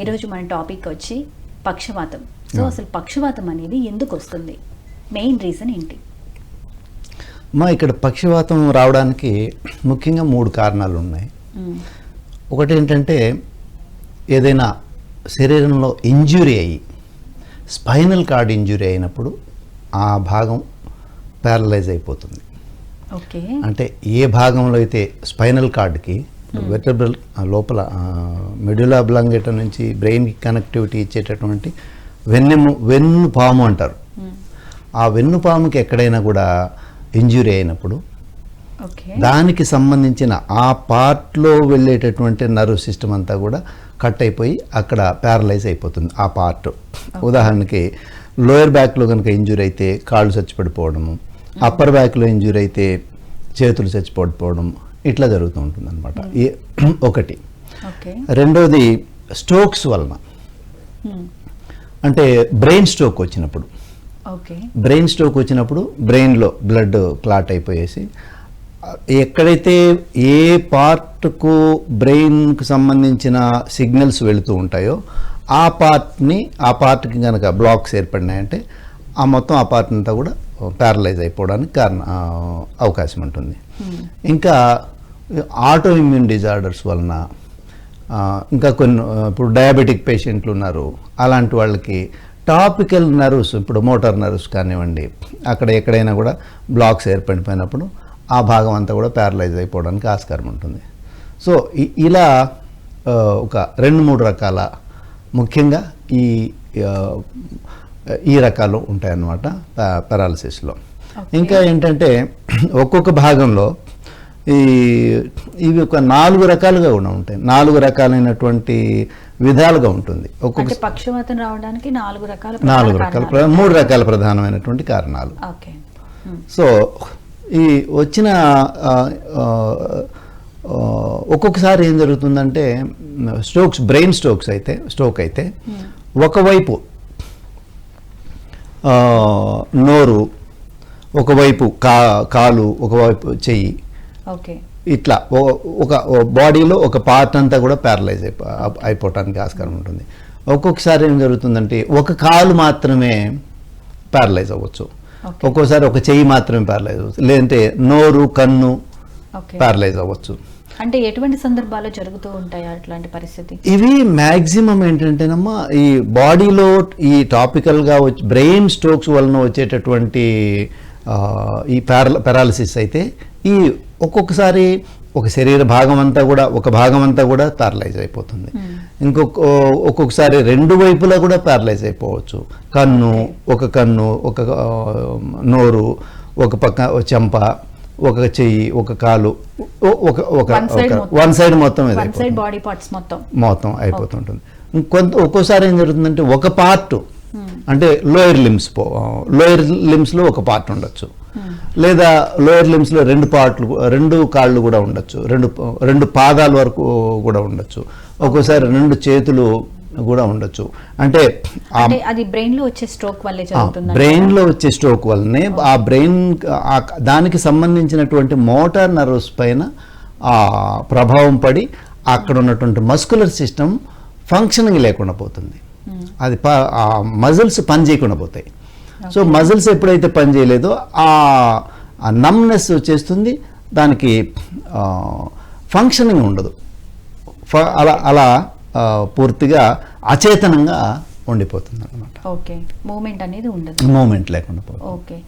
ఈరోజు మన టాపిక్ వచ్చి పక్షవాతం. సో. అసలు పక్షవాతం అనేది ఎందుకు వస్తుంది? మెయిన్ రీజన్ ఏంటి? మా ఇక్కడ పక్షవాతం రావడానికి ముఖ్యంగా మూడు కారణాలు ఉన్నాయి. ఒకటి ఏంటంటే ఏదైనా శరీరంలో ఇంజ్యూరీ అయ్యి స్పైనల్ కార్డ్ ఇంజ్యూరీ అయినప్పుడు ఆ భాగం ప్యారలైజ్ అయిపోతుంది. ఓకే. అంటే ఏ భాగంలో అయితే స్పైనల్ కార్డ్కి వెటబుల్ లోపల మిడ్యులా బ్లాంగెట నుంచి బ్రెయిన్కి కనెక్టివిటీ ఇచ్చేటటువంటి వెన్నెము వెన్ను పాము అంటారు. మ్మ్. ఆ వెన్ను పాముకి ఎక్కడైనా కూడా ఇంజ్యూరీ అయినప్పుడు దానికి సంబంధించిన ఆ పార్ట్లో వెళ్ళేటటువంటి నర్వ్ సిస్టమ్ అంతా కూడా కట్ అయిపోయి అక్కడ ప్యారలైజ్ అయిపోతుంది ఆ పార్ట్ ఉదాహరణకి లోయర్ బ్యాక్లో కనుక ఇంజూరీ అయితే కాళ్ళు చచ్చిపడిపోవడము అప్పర్ బ్యాక్లో ఇంజూరీ అయితే చేతులు చచ్చిపడిపోవడం ఇట్లా జరుగుతూ ఉంటుంది అనమాట ఒకటి. ఓకే. రెండోది స్ట్రోక్స్ వలన. మ్మ్. అంటే బ్రెయిన్ స్ట్రోక్ వచ్చినప్పుడు. ఓకే. బ్రెయిన్ స్ట్రోక్ వచ్చినప్పుడు బ్రెయిన్లో బ్లడ్ క్లాట్ అయిపోయేసి ఎక్కడైతే ఏ పార్ట్కు బ్రెయిన్కు సంబంధించిన సిగ్నల్స్ వెళుతూ ఉంటాయో ఆ పార్ట్ని ఆ పార్ట్కి కనుక బ్లాక్స్ ఏర్పడినాయంటే ఆ మొత్తం ఆ పార్ట్ అంతా కూడా ప్యారలైజ్ అయిపోవడానికి కారణ అవకాశం ఉంటుంది. ఇంకా ఆటో ఇమ్యూన్ డిజార్డర్స్ వలన ఇంకా కొన్ని ఇప్పుడు డయాబెటిక్ పేషెంట్లు ఉన్నారు. అలాంటి వాళ్ళకి టాపికల్ నర్వ్స్ ఇప్పుడు మోటార్ నర్వ్స్ కానివ్వండి అక్కడ ఎక్కడైనా కూడా బ్లాక్స్ ఏర్పడిపోయినప్పుడు ఆ భాగం అంతా కూడా ప్యారలైజ్ అయిపోవడానికి ఆస్కారం ఉంటుంది. సో ఇలా ఒక రెండు మూడు రకాల ముఖ్యంగా ఈ ఈ రకాలు ఉంటాయన్నమాట పారాలసిస్లో ఇంకా ఏంటంటే ఒక్కొక్క భాగంలో ఈ ఇవి ఒక నాలుగు రకాలుగా కూడా ఉంటాయి. నాలుగు రకాలైనటువంటి విధాలుగా ఉంటుంది. ఒక్కొక్క పక్షవాతం రావడానికి నాలుగు రకాల నాలుగు రకాల మూడు రకాల ప్రధానమైనటువంటి కారణాలు. సో ఈ వచ్చిన ఒక్కొక్కసారి ఏం జరుగుతుందంటే స్ట్రోక్స్ బ్రెయిన్ స్ట్రోక్స్ అయితే స్ట్రోక్ అయితే ఒకవైపు నోరు ఒకవైపు కా కాలు ఒకవైపు చెయ్యి ఇట్లా ఒక బాడీలో ఒక పార్ట్ అంతా కూడా ప్యారలైజ్ అయిపో అయిపోవటానికి ఆస్కారం ఉంటుంది. ఒక్కొక్కసారి ఏం జరుగుతుందంటే ఒక కాలు మాత్రమే ప్యారలైజ్ అవ్వచ్చు. ఒక్కోసారి ఒక చెయ్యి మాత్రమే ప్యారలైజ్ అవ్వచ్చు. లేదంటే నోరు కన్ను ప్యారలైజ్ అవ్వచ్చు. అంటే ఎటువంటి సందర్భాల్లో జరుగుతూ ఉంటాయి అట్లాంటి పరిస్థితి? ఇవి మ్యాక్సిమం ఏంటంటేనమ్మా ఈ బాడీలో ఈ టాపికల్గా వచ్చి బ్రెయిన్ స్ట్రోక్స్ వలన వచ్చేటటువంటి ఈ పార పారాలసిస్ అయితే ఈ ఒక్కొక్కసారి ఒక శరీర భాగం అంతా కూడా ఒక భాగం అంతా కూడా ప్యారలైజ్ అయిపోతుంది. ఇంకొక ఒక్కొక్కసారి రెండు వైపులా కూడా ప్యారలైజ్ అయిపోవచ్చు. కన్ను ఒక కన్ను ఒక నోరు ఒక పక్క చెంప ఒక చెయ్యి ఒక కాలు ఒక ఒక. వన్ సైడ్ మొత్తం. బాడీ పార్ట్స్ మొత్తం మొత్తం. అయిపోతుంటుంది. కొంత ఒక్కోసారి ఏం జరుగుతుందంటే ఒక పార్ట్ అంటే లోయర్ లిమ్స్ పో లోయర్ లిమ్స్లో ఒక పార్ట్ ఉండొచ్చు. లేదా లోయర్ లిమ్స్లో రెండు పార్ట్లు రెండు కాళ్ళు కూడా ఉండొచ్చు. రెండు రెండు పాదాల వరకు కూడా ఉండొచ్చు. ఒక్కోసారి రెండు చేతులు కూడా ఉండొచ్చు. అంటే అది బ్రెయిన్లో వచ్చే స్ట్రోక్ వల్లే వచ్చే స్ట్రోక్ వల్లనే ఆ బ్రెయిన్ దానికి సంబంధించినటువంటి మోటార్ నర్వ్స్ పైన ఆ ప్రభావం పడి అక్కడ ఉన్నటువంటి మస్కులర్ సిస్టమ్ ఫంక్షనింగ్ లేకుండా పోతుంది. అది ప- ఆ మజిల్స్ పని చేయకుండా పోతాయి. సో మజిల్స్ ఎప్పుడైతే పని చేయలేదో ఆ నమ్నెస్ వచ్చేస్తుంది. దానికి ఫంక్షనింగ్ ఉండదు. అలా అలా పూర్తిగా అచేతనంగా ఉండిపోతుంది అనమాట ఓకే. మూమెంట్ అనేది ఉండదు. మూమెంట్ లేకుండా ఓకే.